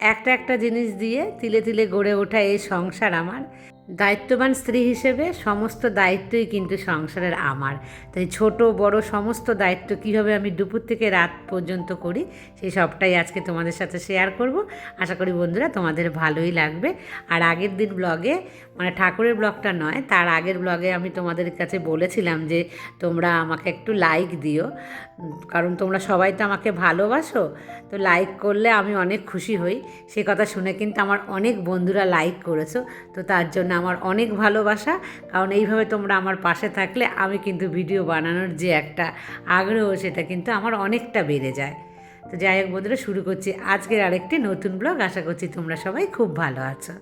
একটা একটা জিনিস দিয়ে তিলে তিলে গড়ে ওঠা এই সংসার আমার। দায়িত্ববান স্ত্রী হিসেবে সমস্ত দায়িত্বই কিন্তু সংসারের আমার। তাই ছোট, বড় সমস্ত দায়িত্ব কীভাবে আমি দুপুর থেকে রাত পর্যন্ত করি, সেই সবটাই আজকে তোমাদের সাথে শেয়ার করব। আশা করি বন্ধুরা তোমাদের ভালোই লাগবে। আর আগের দিন ব্লগে মানে ঠাকুরের ব্লগটা নয়, তার আগের ব্লগে আমি তোমাদের কাছে বলেছিলাম যে, তোমরা আমাকে একটু লাইক দিও। কারণ তোমরা সবাই তো আমাকে ভালোবাসো, তো লাইক করলে আমি অনেক খুশি হই। সে কথা শুনে কিন্তু আমার অনেক বন্ধুরা লাইক করেছ, তো তার জন্য আমার অনেক ভালোবাসা, কারণ এইভাবে তোমরা আমার পাশে থাকলে আমি কিন্তু ভিডিও বানানোর যে একটা আগ্রহ, সেটা কিন্তু আমার অনেকটা বেড়ে যায়। তো যাই হোক বন্ধুরা, শুরু করছি আজকের আরেকটি নতুন ব্লগ। আশা করছি তোমরা সবাই খুব ভালো আছো।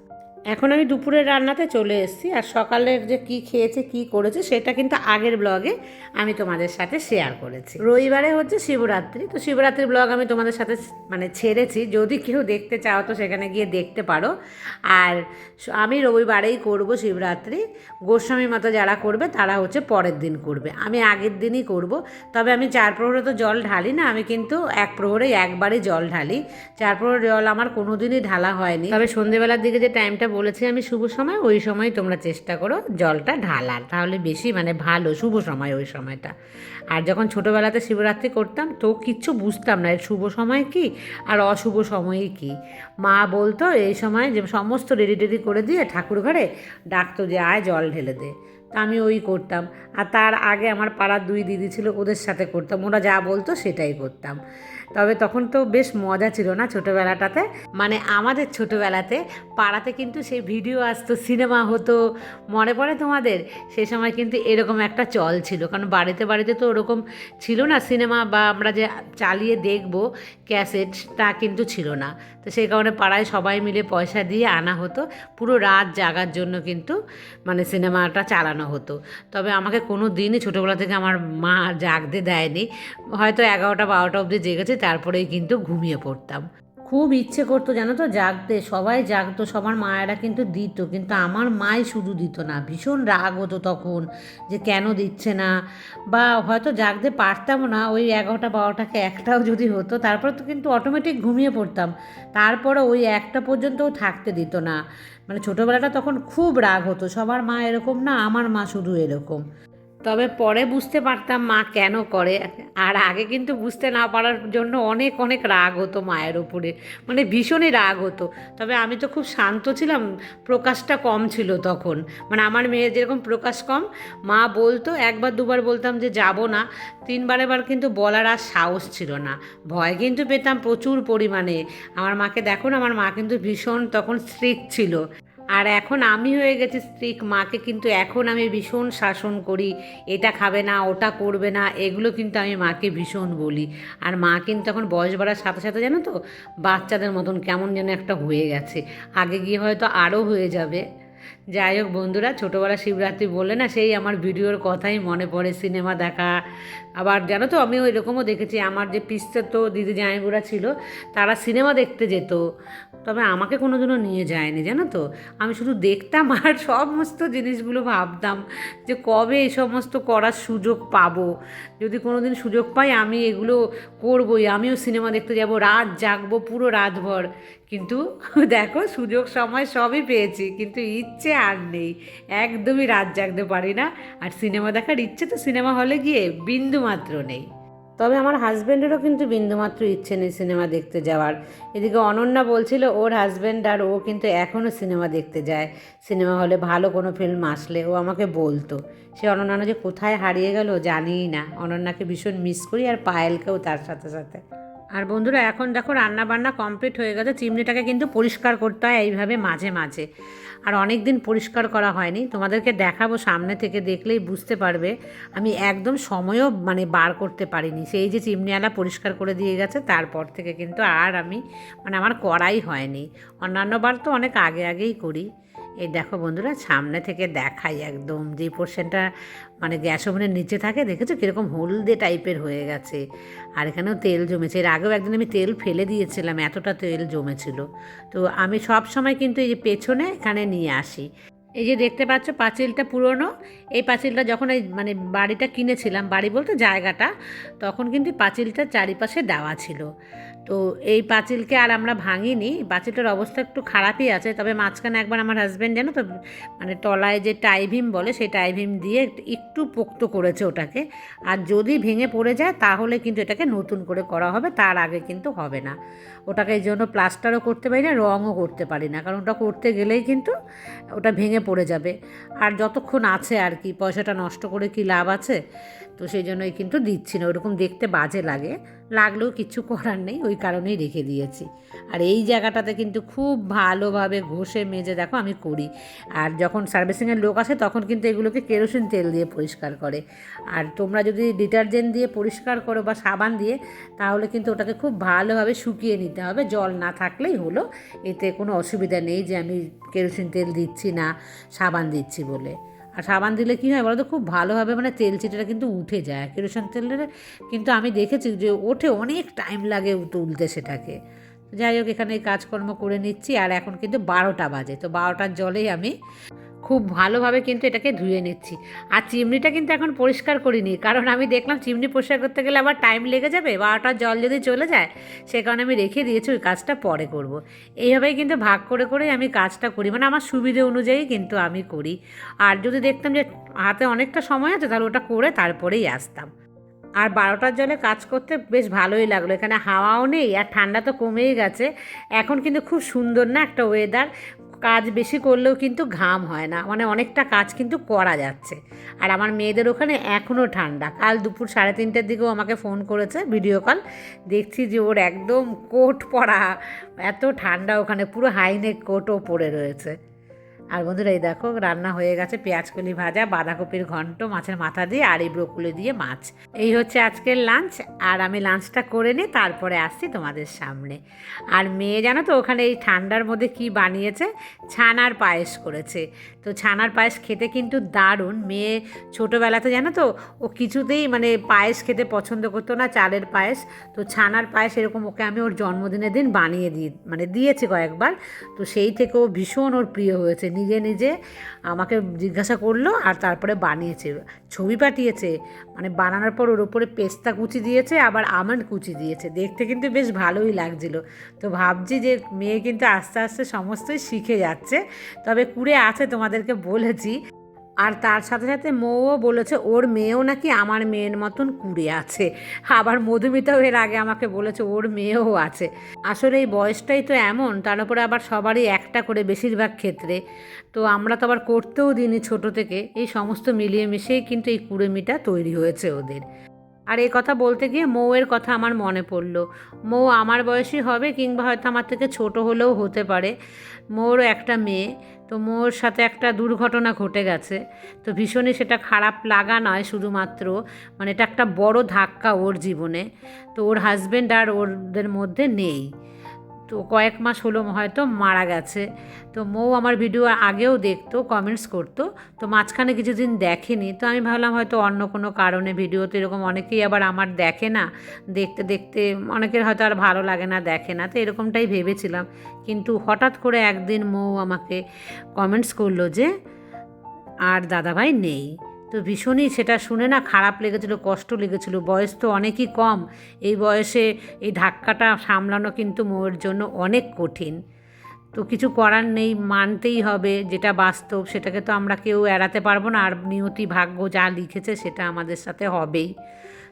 এখন আমি দুপুরের রান্নাতে চলে এসেছি আর সকালের যে কি খেয়েছে, কি করেছে, সেটা কিন্তু আগের ব্লগে আমি তোমাদের সাথে শেয়ার করেছি। রবিবারে হচ্ছে শিবরাত্রি, তো শিবরাত্রির ব্লগ আমি তোমাদের সাথে মানে ছেড়েছি। যদি কেউ দেখতে চাও তো সেখানে গিয়ে দেখতে পারো। আর আমি রবিবারেই করব শিবরাত্রি। গোস্বামী মাতা যারা করবে, তারা হচ্ছে পরের দিন করবে। আমি আগের দিনই করব। তবে আমি চার প্রহরে তো জল ঢালি না, আমি কিন্তু এক প্রহরে একবারই জল ঢালি। চার প্রহর জল আমার কোনো দিনই ঢালা হয়নি। তবে সন্ধেবেলার দিকে যে টাইমটা বলেছি আমি শুভ সময়, ওই সময় তোমরা চেষ্টা করো জলটা ঢালার। তাহলে বেশি মানে ভালো, শুভ সময় ওই সময়টা। আর যখন ছোটোবেলাতে শিবরাত্রি করতাম, তো কিচ্ছু বুঝতাম না শুভ সময় কি আর অশুভ সময়ই কি। মা বলতো, এই সময় যে সমস্ত রেডি টেডি করে দিয়ে ঠাকুর ঘরে ডাকতো যে, আয় জল ঢেলে দে। তা আমি ওই করতাম। আর তার আগে আমার পাড়ার দুই দিদি ছিল, ওদের সাথে করতাম। ওরা যা বলতো সেটাই করতাম। তবে তখন তো বেশ মজা ছিল না ছোটোবেলাটাতে? মানে আমাদের ছোটোবেলাতে পাড়াতে কিন্তু সেই ভিডিও আসতো, সিনেমা হতো, মনে পড়ে তোমাদের? সে সময় কিন্তু এরকম একটা চল ছিল। কারণ বাড়িতে বাড়িতে তো ওরকম ছিল না সিনেমা বা আমরা যে চালিয়ে দেখব ক্যাসেট তা কিন্তু ছিল না। তো সেই কারণে পাড়ায় সবাই মিলে পয়সা দিয়ে আনা হতো। পুরো রাত জাগার জন্য কিন্তু মানে সিনেমাটা চালানো হতো। তবে আমাকে কোনো দিনই ছোটোবেলা থেকে আমার মা জাগতে দেয়নি। হয়তো এগারোটা, বারোটা অবধি জেগেছে। তারপরেই কিন্তু ঘুমিয়ে পড়তাম। খুব ইচ্ছে করতো, জানো তো, জাগতে। সবাই জাগতো, সবার মায়েরা কিন্তু দিত, কিন্তু আমার মাই শুধু দিত না। ভীষণ রাগ হতো তখন যে কেন দিচ্ছে না? বা হয়তো জাগতে পারতাম না, ওই এগারোটা বারোটাকে একটাও যদি হতো, তারপরে তো কিন্তু অটোমেটিক ঘুমিয়ে পড়তাম। তারপরে ওই একটা পর্যন্তও থাকতে দিত না। মানে ছোটোবেলাটা তখন খুব রাগ হতো, সবার মা এরকম না, আমার মা শুধু এরকম। তবে পরে বুঝতে পারতাম মা কেন করে। আর আগে কিন্তু বুঝতে না পারার জন্য অনেক অনেক রাগ হতো মায়ের ওপরে মানে ভীষণই রাগ হতো। তবে আমি তো খুব শান্ত ছিলাম, প্রকাশটা কম ছিল তখন। মানে আমার মেয়ের যেরকম প্রকাশ কম, মা বলতো, একবার দুবার বলতাম যে যাব না। তিনবার এবার কিন্তু বলার আর সাহস ছিল না। ভয় কিন্তু পেতাম প্রচুর পরিমাণে। আমার মাকে দেখুন আমার মা কিন্তু ভীষণ তখন স্ট্রিক্ট ছিল। আর এখন আমি হয়ে গেছি স্ত্রীক মাকে কিন্তু এখন আমি ভীষণ শাসন করি, এটা খাবে না, ওটা করবে না, এগুলো কিন্তু আমি মাকে ভীষণ বলি। আর মা কিন্তু এখন বয়স বাড়ার সাথে সাথে জানো তো, বাচ্চাদের মতন কেমন যেন একটা হয়ে গেছে। আগে গিয়ে হয়তো আরও হয়ে যাবে। যাই হোক বন্ধুরা, ছোটোবেলা শিবরাত্রি বললে না, সেই আমার ভিডিওর কথাই মনে পড়ে সিনেমা দেখা। আবার জানো তো, আমিও এরকমও দেখেছি, আমার যে পিস্তে তো দিদি জামাইবুড়া ছিল, তারা সিনেমা দেখতে যেত। তবে আমাকে কোনো কোনোদিনও নিয়ে যায়নি, জানো তো? আমি শুধু দেখতাম আর সমস্ত জিনিসগুলো ভাবতাম যে কবে এই সমস্ত করার সুযোগ পাবো। যদি কোনো দিন সুযোগ পাই, আমি এগুলো করবই, আমিও সিনেমা দেখতে যাব, রাত জাগবো পুরো রাতভর। কিন্তু দেখো সুযোগ সময় সবই পেয়েছি, কিন্তু ইচ্ছে আর নেই। একদমই রাত জাগতে পারি না। আর সিনেমা দেখার ইচ্ছে তো সিনেমা হলে গিয়ে বিন্দু মাত্র নেই। তবে আমার হাজব্যান্ডেরও কিন্তু বিন্দুমাত্র ইচ্ছে নেই সিনেমা দেখতে যাওয়ার। এদিকে অনন্যা বলছিল, ওর হাজব্যান্ড আর ও কিন্তু এখনও সিনেমা দেখতে যায়। সিনেমা হলে ভালো কোনো ফিল্ম আসলে ও আমাকে বলতো। সে অনন্যা যে কোথায় হারিয়ে গেল জানিই না। অনন্যাকে ভীষণ মিস করি আর পায়েলকেও তার সাথে সাথে। আর বন্ধুরা, এখন দেখো রান্না বান্না কমপ্লিট হয়ে গেছে। চিমনিটাকে কিন্তু পরিষ্কার করতে হয় এইভাবে মাঝে মাঝে। আর অনেক দিন পরিষ্কার করা হয়নি। তোমাদেরকে দেখাবো সামনে থেকে, দেখলেই বুঝতে পারবে। আমি একদম সময়ও মানে বার করতে পারিনি। সেই যে চিমনিওয়ালা পরিষ্কার করে দিয়ে গেছে, তারপর থেকে কিন্তু আর আমি মানে আমার করাই হয়নি। অন্যান্যবার তো অনেক আগে আগেই করি। এই দেখো বন্ধুরা, সামনে থেকে দেখাই একদম যে পোর্শনটা মানে গ্যাস ওভেনের নিচে থাকে, দেখেছ কীরকম হলদে টাইপের হয়ে গেছে। আর এখানেও তেল জমেছে। এর আগেও একদিন আমি তেল ফেলে দিয়েছিলাম, এতটা তেল জমেছিল। তো আমি সব সময় কিন্তু এই যে পেছনে এখানে নিয়ে আসি। এই যে দেখতে পাচ্ছ পাঁচিলটা পুরনো। এই পাঁচিলটা যখন এই মানে বাড়িটা কিনেছিলাম, বাড়ি বলতে জায়গাটা, তখন কিন্তু পাঁচিলটা চারিপাশে দেওয়া ছিল। তো এই পাঁচিলকে আর আমরা ভাঙিনি। পাঁচিলটার অবস্থা একটু খারাপই আছে, তবে মাঝখানে একবার আমার হাজব্যান্ড জানো তো মানে তলায় যে টাইভিম বলে সেই টাইভিম দিয়ে একটু পোক্ত করেছে ওটাকে। আর যদি ভেঙে পড়ে যায়, তাহলে কিন্তু এটাকে নতুন করে করা হবে, তার আগে কিন্তু হবে না। ওটাকে এই জন্য প্লাস্টারও করতে পারি না, রঙও করতে পারি না, কারণ ওটা করতে গেলেই কিন্তু ওটা ভেঙে পড়ে যাবে। আর যতক্ষণ আছে আর কি, পয়সাটা নষ্ট করে কি লাভ আছে? তো সেই জন্যই কিন্তু দিচ্ছি না। ওরকম দেখতে বাজে লাগে। লাগলেও কিছু করার নেই, ওই কারণেই রেখে দিয়েছি। আর এই জায়গাটাতে কিন্তু খুব ভালোভাবে ঘষে মেজে দেখো আমি করি। আর যখন সার্ভিসিংয়ের লোক আসে তখন কিন্তু এগুলোকে কেরোসিন তেল দিয়ে পরিষ্কার করে। আর তোমরা যদি ডিটারজেন্ট দিয়ে পরিষ্কার করো বা সাবান দিয়ে, তাহলে কিন্তু ওটাকে খুব ভালোভাবে শুকিয়ে নিতে হবে। জল না থাকলেই হলো। এতে কোনো অসুবিধা নেই যে আমি কেরোসিন তেল দিচ্ছি না, সাবান দিচ্ছি বলে। আর সাবান দিলে কী হয় বলো তো খুব ভালোভাবে মানে তেল চিটেটা কিন্তু উঠে যায় কেরোসিন তেলের। কিন্তু আমি দেখেছি যে ওঠে অনেক টাইম লাগে তুলতে সেটাকে। যাই হোক, এখানে কাজকর্ম করে নিচ্ছি, আর এখন কিন্তু বারোটা বাজে, তো বারোটার জলেই আমি খুব ভালোভাবে কিন্তু এটাকে ধুয়ে নিচ্ছি। আর চিমনিটা কিন্তু এখন পরিষ্কার করিনি, কারণ আমি দেখলাম চিমনি পরিষ্কার করতে গেলে আবার টাইম লেগে যাবে, বারোটার জল যদি চলে যায়, সে কারণে আমি রেখে দিয়েছি ওই কাজটা পরে করব। এইভাবেই কিন্তু ভাগ করে করেই আমি কাজটা করি মানে আমার সুবিধে অনুযায়ী কিন্তু আমি করি। আর যদি দেখতাম যে হাতে অনেকটা সময় আছে, তাহলে ওটা করে তারপরেই আসতাম। আর বারোটার জলে কাজ করতে বেশ ভালোই লাগল, এখানে হাওয়াও নেই, আর ঠান্ডা তো কমেই গেছে। এখন কিন্তু খুব সুন্দর না একটা ওয়েদার কাজ বেশি করলেও কিন্তু ঘাম হয় না। মানে অনেকটা কাজ কিন্তু করা যাচ্ছে। আর আমার মেয়েদের ওখানে এখনও ঠান্ডা। কাল দুপুর সাড়ে তিনটের দিকেও আমাকে ফোন করেছে ভিডিও কল দেখছি যে ওর একদম কোট পরা, এত ঠান্ডা ওখানে, পুরো হাইনেক কোটও পরে রয়েছে। আর বন্ধুরা এই দেখো, রান্না হয়ে গেছে পেঁয়াজকলি ভাজা, বাঁধাকপির ঘন্ট, মাছের মাথা দিয়ে আর এই ব্রকুলি দিয়ে মাছ। এই হচ্ছে আজকের লাঞ্চ, আর আমি লাঞ্চটা করে নিই তারপরে আসছি তোমাদের সামনে। আর মেয়ে জানো তো, ওখানে এই ঠান্ডার মধ্যে কি বানিয়েছে? ছানার পায়েস করেছে। তো ছানার পায়েস খেতে কিন্তু দারুণ। মেয়ে ছোটোবেলাতে জানো তো, ও কিছুতেই মানে পায়েস খেতে পছন্দ করতো না, চালের পায়েস। তো ছানার পায়েস এরকম ওকে আমি ওর জন্মদিনের দিন বানিয়ে দিই মানে দিয়েছি কয়েকবার। তো সেই থেকে ও ভীষণ ওর প্রিয় হয়েছে। নিজে নিজে আমাকে জিজ্ঞাসা করল আর তারপরে বানিয়েছে, ছবি পাঠিয়েছে। মানে বানানোর পর ওর ওপরে পেস্তা কুচি দিয়েছে, আবার আমন্ড কুচি দিয়েছে। দেখতে কিন্তু বেশ ভালোই লাগছিল। তো ভাবছি যে মেয়ে কিন্তু আস্তে আস্তে সমস্তই শিখে যাচ্ছে। তবে কুড়ে আছে তোমাদেরকে বলেছি। আর তার সাথে সাথে মৌও বলেছে, ওর মেয়েও নাকি আমার মেয়ের মতন কুড়ে আছে। আবার মধুমিতাও এর আগে আমাকে বলেছে, ওর মেয়েও আছে। আসলে এই বয়সটাই তো এমন, তার উপরে আবার সবারই একটা করে বেশিরভাগ ক্ষেত্রে। তো আমরা তো আবার করতেও দিইনি ছোটো থেকে, এই সমস্ত মিলিয়ে মিশিয়েই কিন্তু এই কুড়েমিটা তৈরি হয়েছে ওদের। আর এই কথা বলতে গিয়ে মৌয়ের কথা আমার মনে পড়ল। মৌ আমার বয়সী হবে কিংবা হয়তো আমার থেকে ছোট হলেও হতে পারে। মৌরও একটা মেয়ে তো মোর সাথে একটা দুর্ঘটনা ঘটে গেছে। তো ভীষণই সেটা খারাপ লাগা নয় শুধুমাত্র মানে এটা একটা বড় ধাক্কা ওর জীবনে। তো ওর হাজব্যান্ড আর ওরদের মধ্যে নেই। তো কয়েক মাস হলো হয়তো মারা গেছে। তো মৌ আমার ভিডিও আগেও দেখতো কমেন্টস করতো। তো মাঝখানে কিছুদিন দেখেনি। তো আমি ভাবলাম হয়তো অন্য কোনো কারণে ভিডিওতে এরকম অনেকেই আবার আমার দেখে না। দেখতে দেখতে অনেকের হয়তো আর ভালো লাগে না, দেখে না। তো এরকমটাই ভেবেছিলাম। কিন্তু হঠাৎ করে একদিন মৌ আমাকে কমেন্টস করল যে, আর দাদাভাই নেই। তো ভীষণই সেটা শুনে না খারাপ লেগেছিল, কষ্ট লেগেছিল। বয়স তো অনেকই কম। এই বয়সে এই ধাক্কাটা সামলানো কিন্তু মোয়ের জন্য অনেক কঠিন। তো কিছু করার নেই, মানতেই হবে। যেটা বাস্তব, সেটাকে তো আমরা কেউ এড়াতে পারব না। আর নিয়তি ভাগ্য যা লিখেছে, সেটা আমাদের সাথে হবেই।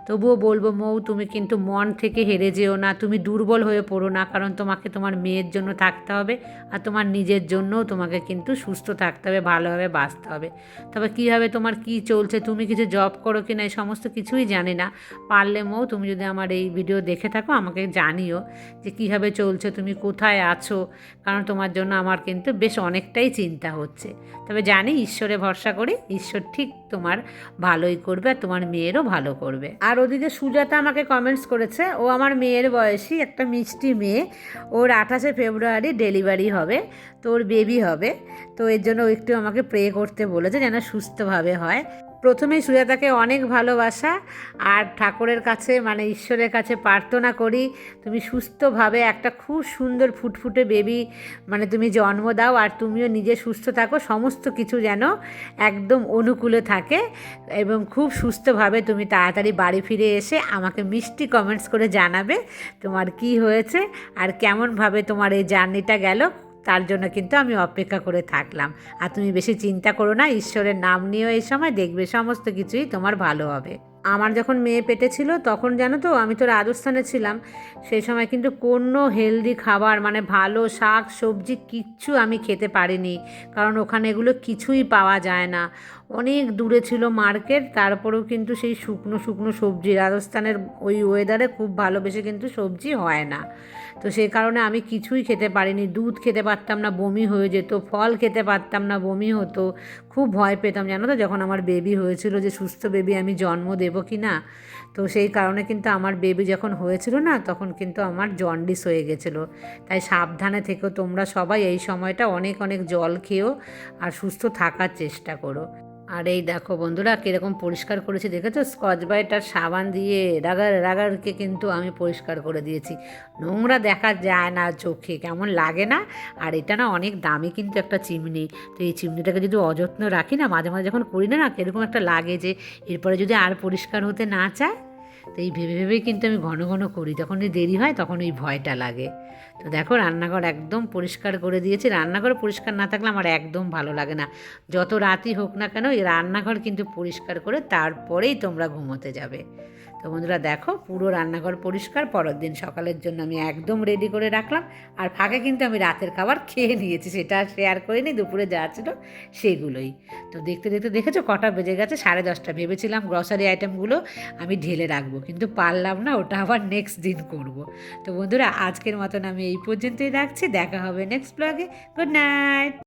তবুও বলব, মৌ, তুমি কিন্তু মন থেকে হেরে যেও না, তুমি দুর্বল হয়ে পড়ো না, কারণ তোমাকে তোমার মেয়ের জন্য থাকতে হবে আর তোমার নিজের জন্যও তোমাকে কিন্তু সুস্থ থাকতে হবে, ভালোভাবে বাঁচতে হবে। তবে কীভাবে তোমার কি চলছে, তুমি কিছু জব করো কি না এই সমস্ত কিছুই জানি না। পারলে মৌ, তুমি যদি আমার এই ভিডিও দেখে থাকো, আমাকে জানিও যে কীভাবে চলছে, তুমি কোথায় আছো, কারণ তোমার জন্য আমার কিন্তু বেশ অনেকটাই চিন্তা হচ্ছে। তবে জানি, ঈশ্বরে ভরসা করি, ঈশ্বর ঠিক তোমার ভালোই করবে আর তোমার মেয়েরও ভালো করবে। আর ওদিকে সুজাতা আমাকে কমেন্টস করেছে, ও আমার মেয়ের বয়সী একটা মিষ্টি মেয়ে, ওর আঠাশে ফেব্রুয়ারি ডেলিভারি হবে তো ওর বেবি হবে, তো এর জন্য একটু আমাকে প্রে করতে বলেছে যেন সুস্থভাবে হয়। প্রথমেই সুজাতাকে অনেক ভালোবাসা আর ঠাকুরের কাছে মানে ঈশ্বরের কাছে প্রার্থনা করি, তুমি সুস্থভাবে একটা খুব সুন্দর ফুটফুটে বেবি মানে তুমি জন্ম দাও আর তুমিও নিজে সুস্থ থাকো, সমস্ত কিছু যেন একদম অনুকূলে থাকে এবং খুব সুস্থভাবে তুমি তাড়াতাড়ি বাড়ি ফিরে এসে আমাকে মিষ্টি কমেন্টস করে জানাবে তোমার কি হয়েছে আর কেমনভাবে তোমার এই জার্নিটা গেল। তার জন্য কিন্তু আমি অপেক্ষা করে থাকলাম। আর তুমি বেশি চিন্তা করো না, ঈশ্বরের নাম নিয়েও এই সময় দেখবে সমস্ত কিছুই তোমার ভালো হবে। আমার যখন মেয়ে পেটে ছিল, তখন জানো তো আমি তো রাজস্থানে ছিলাম, সেই সময় কিন্তু কোনো হেলদি খাবার মানে ভালো শাক, সবজি কিচ্ছু আমি খেতে পারিনি, কারণ ওখানে এগুলো কিছুই পাওয়া যায় না। অনেক দূরে ছিল মার্কেট, তারপরেও কিন্তু সেই শুকনো শুকনো সবজি, রাজস্থানের ওই ওয়েদারে খুব ভালোবেসে কিন্তু সবজি হয় না। তো সেই কারণে আমি কিছুই খেতে পারিনি, দুধ খেতে পারতাম না, বমি হয়ে যেত, ফল খেতে পারতাম না, বমি হতো, খুব ভয় পেতাম, জানো তো, যখন আমার বেবি হয়েছিল যে সুস্থ বেবি আমি জন্ম দেবো। কি না? তো সেই কারণে কিন্তু আমার বেবি যখন হয়েছিল না, তখন কিন্তু আমার জন্ডিস হয়ে গেছিল। তাই সাবধানে থেকেও তোমরা সবাই এই সময়টা অনেক অনেক জল খেয়েও আর সুস্থ থাকার চেষ্টা করো। আর এই দেখো বন্ধুরা, কীরকম পরিষ্কার করেছি দেখেছ? স্কচ বাইটার সাবান দিয়ে রাগার, রাগারকে কিন্তু আমি পরিষ্কার করে দিয়েছি। নোংরা দেখা যায় না চোখে, কেমন লাগে না? আর এটা না অনেক দামি কিন্তু একটা চিমনি। তো এই চিমনিটাকে যদি অযত্ন রাখি না, মাঝে মাঝে যখন করি না না কীরকম একটা লাগে যে, এরপরে যদি আর পরিষ্কার হতে না চায়? তো এই ভেবে ভেবেই কিন্তু আমি ঘন ঘন করি। যখন দেরি হয় তখন ওই ভয়টা লাগে। তো দেখো, রান্নাঘর একদম পরিষ্কার করে দিয়েছি। রান্নাঘর পরিষ্কার না থাকলে আমার একদম ভালো লাগে না। যত রাতই হোক না কেন, এই রান্নাঘর কিন্তু পরিষ্কার করে তারপরেই তোমরা ঘুমোতে যাবে। তো বন্ধুরা দেখো, পুরো রান্নাঘর পরিষ্কার, পরের দিন সকালের জন্য আমি একদম রেডি করে রাখলাম। আর ফাঁকে কিন্তু আমি রাতের খাবার খেয়ে নিয়েছি, সেটা শেয়ার করিনি, দুপুরে যা ছিল সেগুলোই। তো দেখতে দেখতে দেখেছ, কটা বেজে গেছে, সাড়ে দশটা। ভেবেছিলাম গ্রসারি আইটেমগুলো আমি ঢেলে রাখব, কিন্তু পারলাম না, ওটা আবার নেক্সট দিন করব। তো বন্ধুরা, আজকের মতন আমি এই পর্যন্তই রাখছি, দেখা হবে নেক্সট ব্লগে গুড নাইট